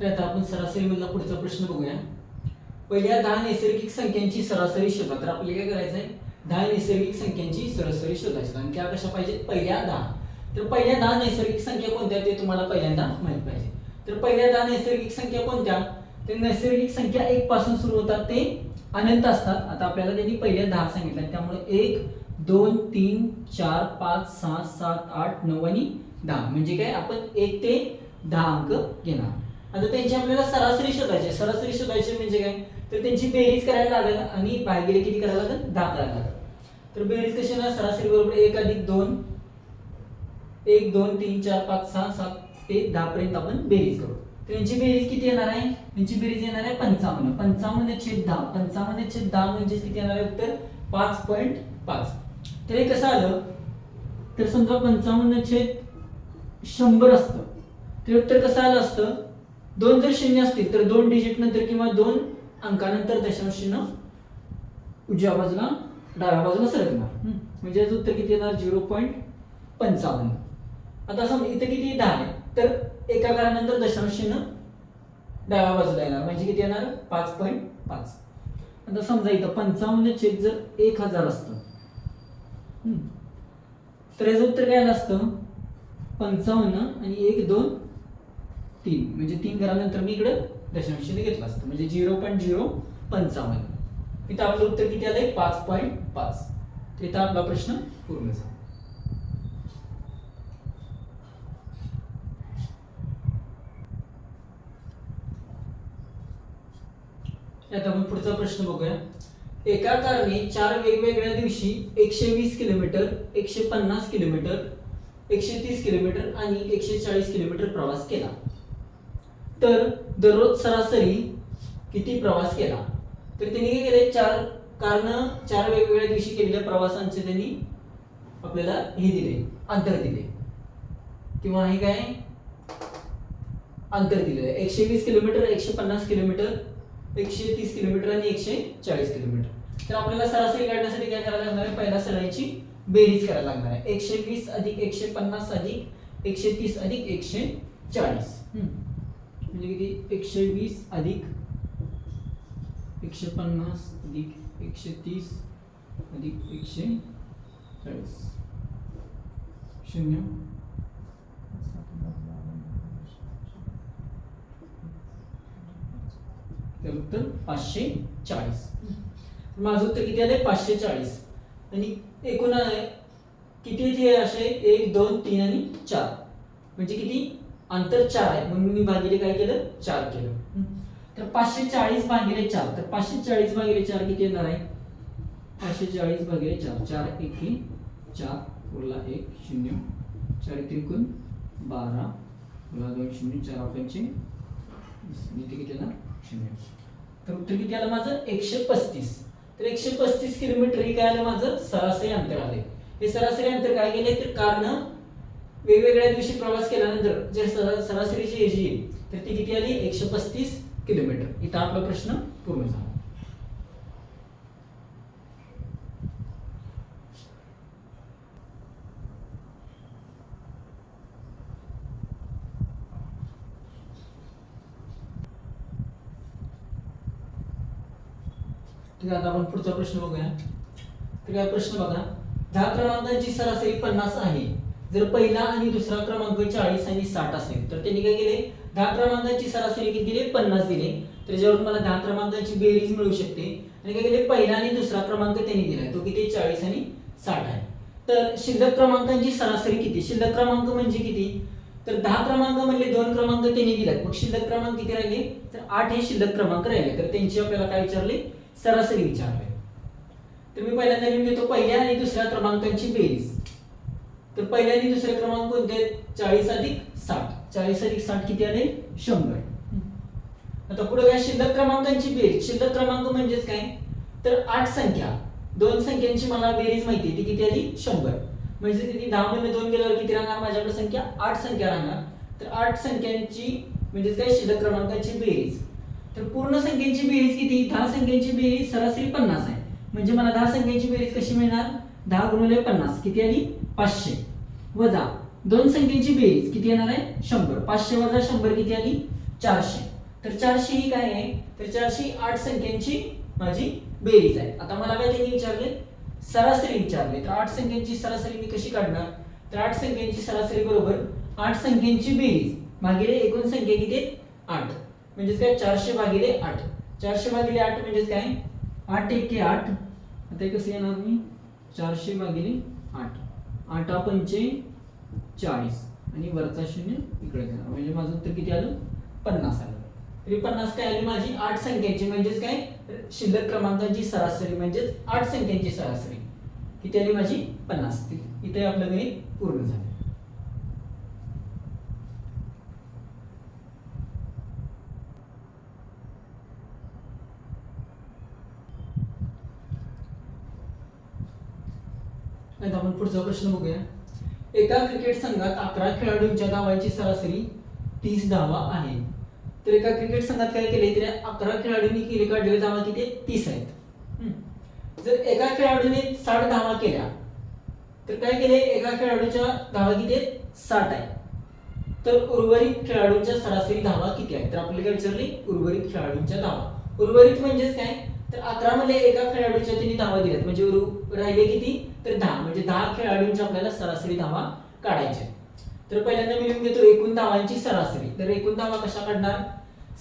तर आता आपण सरासरी मधला पुढचा प्रश्न बघूया. पहिल्या दहा नैसर्गिक संख्यांची सरासरी शोधा. तर आपल्याला काय करायचं आहे दहा नैसर्गिक संख्यांची सरासरी शोधायची. आणि त्या कशा पाहिजेत? पहिल्या दहा. तर पहिल्या दहा नैसर्गिक संख्या कोणत्या? ते तुम्हाला पहिल्यांदा माहीत पाहिजे. तर पहिल्या दहा नैसर्गिक संख्या कोणत्या? तर नैसर्गिक संख्या एक पासून सुरू होतात ते अनंत असतात. आता आपल्याला त्यांनी पहिल्या दहा सांगितल्या त्यामुळे एक दोन तीन चार पाच सहा सात आठ नऊ आणि दहा. म्हणजे काय? आपण एक ते दहा अंक घेणार. आता त्यांची आपल्याला सरासरी शोधायची सरासरी शोधायची म्हणजे काय? तर त्यांची बेरीज करायला लागेल आणि भागिले किती करायला लागेल? दहा करायला लागेल. तर बेरीज कशी होणार? सरासरी बरोबर एक अधिक दोन. एक दोन तीन चार पाच सहा सात ते दहा पर्यंत आपण बेरीज करू. तर यांची बेरीज किती येणार आहे? यांची बेरीज येणार आहे पंचावन्न. पंचावन्न छेद दहा. पंचावन्न छेद दहा म्हणजे किती येणार आहे? उत्तर पाच पॉईंट पाच. तर हे कसं आलं? तर समजा पंचावन्न छेद शंभर असतं. तर उत्तर कसं आलं असतं? दोन जर शून्य असतील तर दोन डिजिट नंतर किंवा दोन अंकानंतर दशांश चिन्ह उजव्या बाजूला डाव्या बाजूला सरकणार. म्हणजे याचं उत्तर किती येणार? झिरो पॉईंट पंचावन्न. आता समजा इथे किती? दहा आहे. तर एका घरानंतर दशांश चिन्ह डाव्या बाजूला येणार. म्हणजे किती येणार? पाच पॉईंट पाच. आता समजा इथं पंचावन्न छेद जर एक हजार असतं. तर याचं उत्तर काय असतं? पंचावन्न आणि एक दोन तीन. म्हणजे तीन घरानंतर मी इकडे दशांश घेतला असतं. म्हणजे झिरो पॉईंट झिरो पंचावन्न. इथं आपलं उत्तर किती आलंय? पाच पॉईंट पाच. इथं आपला प्रश्न पूर्ण झाला. आता आपण पुढचा प्रश्न बघूया. एका कारने चार वेगवेगळ्या दिवशी एकशे वीस किलोमीटर एकशे पन्नास किलोमीटर एकशे तीस किलोमीटर आणि एकशे चाळीस किलोमीटर प्रवास केला. तर दररोज सरासरी किती प्रवास केला? तर त्यांनी काय केले चार कारण चार वेगवेगळ्या दिवशी केलेल्या प्रवासांचे त्यांनी आपल्याला हे दिले अंतर दिले. किंवा हे काय? अंतर दिलेलं आहे. एकशे वीस किलोमीटर एकशे पन्नास किलोमीटर एकशे तीस किलोमीटर आणि एकशे चाळीस किलोमीटर. तर आपल्याला सरासरी काढण्यासाठी काय करायला लागणार आहे? पहिल्या सराईची बेरीज करायला लागणार आहे. एकशे वीस अधिक एकशे पन्नास अधिक एकशे तीस अधिक एकशे चाळीस. म्हणजे किती? एकशे वीस अधिक एकशे पन्नास अधिक एकशे तीस अधिक एकशे चाळीस. शून्य. तर उत्तर पाचशे चाळीस. माझं उत्तर किती आलंय? पाचशे चाळीस. आणि एकूण आहे. किती जे असे? एक दोन तीन आणि चार. म्हणजे किती? अंतर चार आहे. म्हणून मी भागिले काय केलं? चार केलं. तर पाचशे चाळीस भागिले चार. तर पाचशे चाळीस भागिले चार किती येणार आहे? पाचशे चाळीस भागिले चार. चार एक चार उरला एक शून्य. चार त्रिकोण बारा उरला दोन शून्य. चार पंचे किती येणार? शून्य. तर उत्तर किती आलं माझं? एकशे पस्तीस. तर एकशे पस्तीस किलोमीटर हे काय आलं माझं? सरासरी अंतर आले हे सरासरी अंतर काय गेले तर कारण वेगवेगळ्या दिवशी प्रवास केल्यानंतर जे सरासरीची एज येईल तर ती किती आली? एकशे पस्तीस किलोमीटर. इथं आपला प्रश्न पूर्ण झाला. ठीक आहे आता आपण पुढचा प्रश्न बघूया. तर काय प्रश्न बघा? दहा क्रमांकांची सरासरी पन्नास आहे. जर पहिला आणि दुसरा क्रमांक चाळीस आणि साठ असेल तर त्यांनी काय केले दहा क्रमांकाची सरासरी किती दिले? पन्नास दिले. त्याच्यावर मला दहा क्रमांकाची बेरीज मिळू शकते आणि काय केले? पहिला आणि दुसरा क्रमांक त्यांनी दिलाय तो किती? चाळीस आणि साठ आहे. तर शिल्लक क्रमांकांची सरासरी किती? शिल्लक क्रमांक म्हणजे किती? तर दहा क्रमांक म्हणले दोन क्रमांक त्यांनी दिलेत. मग शिल्लक क्रमांक किती राहिले? तर आठ हे शिल्लक क्रमांक राहिले. तर त्यांची आपल्याला काय विचारले? सरासरी विचारले. तर मी पहिल्यांदा लिहून घेतो पहिल्या आणि दुसऱ्या क्रमांकांची बेरीज. तर पहिल्या आणि दुसऱ्या क्रमांक कोणते? चाळीस अधिक साठ. चाळीस अधिक साठ किती आले? शंभर. आता पुढे काय शिल्लक क्रमांकांची बेरीज. शिल्लक क्रमांक म्हणजेच काय? तर आठ संख्या. दोन संख्यांची मला बेरीज माहिती आहे. ती किती आली? शंभर. म्हणजे किती? दहा मध्ये दोन गेल्यावर किती राहणार? माझ्याकडे संख्या आठ संख्या राहणार. तर आठ संख्यांची म्हणजेच काय? शिल्लक क्रमांकांची बेरीज. तर पूर्ण संख्येची बेरीज किती? दहा संख्यांची बेरीज सरासरी पन्नास आहे. म्हणजे मला दहा संख्यांची बेरीज कशी मिळणार? दहा गुणिले पन्नास किती आली? पाचशे. वजा दोन संख्येची बेरीज किती येणार आहे? शंभर. पाचशे वजा शंभर किती आली? चारशे. तर चारशे ही काय आहे? तर चारशे आठ संख्यांची माझी बेरीज आहे. आता मला काय त्यांनी विचारले? सरासरी विचारले. तर आठ संख्यांची सरासरी मी कशी काढणार? तर आठ संख्यांची सरासरी बरोबर आठ संख्यांची बेरीज भागिले एकूण संख्या किती? आठ. म्हणजेच काय? चारशे भागिले आठ. चारशे भागिले आठ म्हणजेच काय? आठ एक आठ. आता कसं येणार मी? चारशे भागिले आठ. आठा पंचे चाळीस. आणि वरचा शून्य इकडे जाणार म्हणजे माझं उत्तर किती आलं? पन्नास आलं. तरी पन्नास काय आली? माझी आठ संख्यांची. म्हणजेच काय? शिल्लक क्रमांकाची सरासरी म्हणजेच आठ संख्यांची सरासरी. किती आली माझी? पन्नास. इथे आपलं गणित पूर्ण झालं. आता आपण पुढचा प्रश्न बघूया. एका क्रिकेट संघात अकरा खेळाडूंच्या धावांची सरासरी तीस धावा आहे तर एका क्रिकेट संघात काय केले तर अकरा खेळाडूंनी केले काढलेले धावा किती तीस आहेत. जर एका खेळाडूने साठ धावा केल्या तर काय केले एका खेळाडूच्या धावा किती आहेत? साठ आहे तर उर्वरित खेळाडूंच्या सरासरी धावा किती आहेत? तर आपल्याला काय विचारली? उर्वरित खेळाडूंच्या धावा. उर्वरित म्हणजेच काय? तर अकरा मध्ये एका खेळाडूच्या त्यांनी धावा दिल्यात. म्हणजे राहिले किती? तर दहा म्हणजे दहा खेळाडूंच्या आपल्याला सरासरी धावा काढायच्या तर पहिल्यांदा मी लिहून घेतो एकूण धावांची सरासरी. तर एकूण धावा कशा काढणार?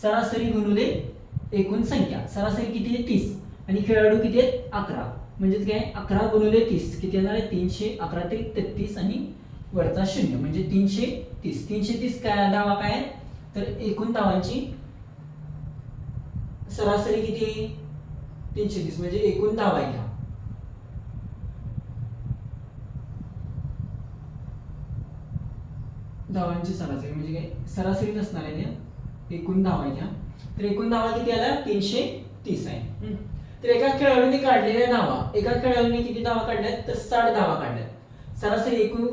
सरासरी गुणुले एकूण संख्या. सरासरी किती आहे? तीस. आणि खेळाडू किती आहेत? अकरा. म्हणजेच काय? अकरा गुणुले तीस. किती येणार आहे? तीनशे अकरा ते तेहतीस आणि वरचा शून्य. म्हणजे तीनशे तीस. तीनशे तीस काय? धावा काय आहे? तर एकूण धावांची सरासरी किती तीनशे तीस. म्हणजे एकूण धावा आहे घ्या. धावांची सरासरी म्हणजे काय? सरासरी नसणार आहे एकूण धावा घ्या तर एकूण धावा किती आल्या तीनशे तीस आहे. तर एका खेळाडूने काढलेल्या धावा एका खेळाडूने किती धावा काढल्यात? तर साठ धावा काढल्यात. सरासरी एकूण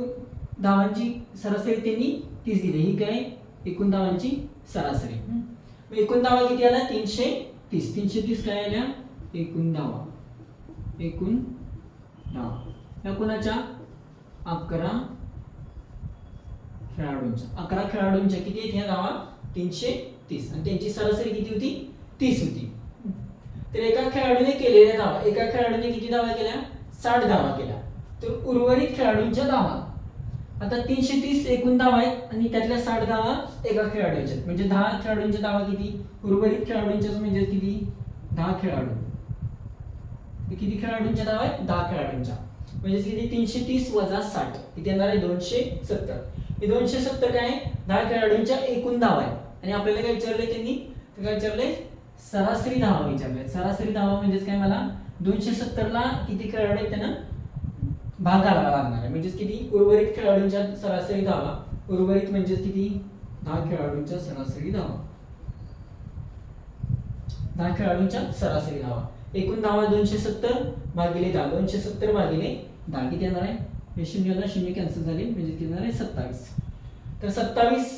धावांची सरासरी त्यांनी तीस दिली. ही काय? एकूण धावांची सरासरी. एकूण धावा किती आल्या? तीनशे तीस तीनशे तीस काय आल्या? एकूण धावा. एकूण धावा. या कुणाच्या? अकरा. खेळाडूंच्या अकरा खेळाडूंच्या किती आहेत ह्या गावात? तीनशे तीस. आणि त्यांची सरासरी किती होती? तीस होती. तर एका खेळाडूने केलेल्या धावा एका खेळाडूने किती धावा केल्या? साठ धावा केल्या. तर उर्वरित खेळाडूंच्या धावा. आता तीनशे तीस एकूण धावा आहेत आणि त्यातल्या साठ धावा एका खेळाडूच्या म्हणजे दहा खेळाडूंच्या धावा किती? उर्वरित खेळाडूंच्या म्हणजे किती? दहा खेळाडू. किती खेळाडूंच्या धावा आहेत? दहा खेळाडूंच्या. म्हणजे किती? तीनशे तीस वजा साठ. किती येणार आहे? दोनशे सत्तर. हे दोनशे सत्तर काय आहे? दहा खेळाडूंच्या एकूण धावा आहे आणि आपल्याला काय विचारलंय त्यांनी? काय विचारलंय? सरासरी धावा विचारले सरासरी धावा म्हणजेच काय मला? दोनशे सत्तरला किती खेळाडू आहेत त्यांना? भाग घालावा लागणार आहे. म्हणजेच किती? उर्वरित खेळाडूंच्या सरासरी धावा. उर्वरित म्हणजेच किती? दहा खेळाडूंच्या सरासरी धावा. दहा खेळाडूंच्या सरासरी धावा. एकूण धावा दोनशे सत्तर भागिले दहा. दोनशे सत्तर भागिले दहा. किती येणार आहे? हे शून्यला शून्य कॅन्सल झाले म्हणजे किती आहे सत्तावीस. तर सत्तावीस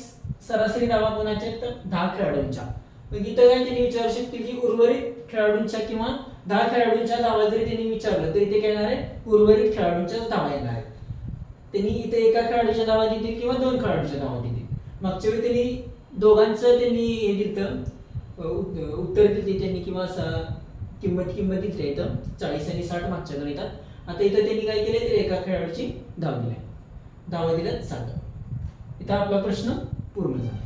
सरासरी धावा कोणाच्या आहेत? तर दहा खेळाडूंच्या. मग इथं काय त्यांनी विचारू शकतील की उर्वरित खेळाडूंच्या किंवा दहा खेळाडूंच्या धावा जरी त्यांनी विचारलं तरी ते काय येणार आहे? उर्वरित खेळाडूंच्याच धावा येणार आहेत. त्यांनी इथे एका खेळाडूच्या धावा देतील किंवा दोन खेळाडूच्या धावा देतील मागच्या वेळी त्यांनी दोघांचं त्यांनी हे दिलं उत्तर दिली त्यांनी किंवा किंमत किंमत दिली इथं. चाळीस आणि साठ मागच्या गणितात आता इथं त्यांनी काय केले तर एका खेळाडूची धाव दिली धावा दिल्यात सात इथं आपला प्रश्न पूर्ण झाला.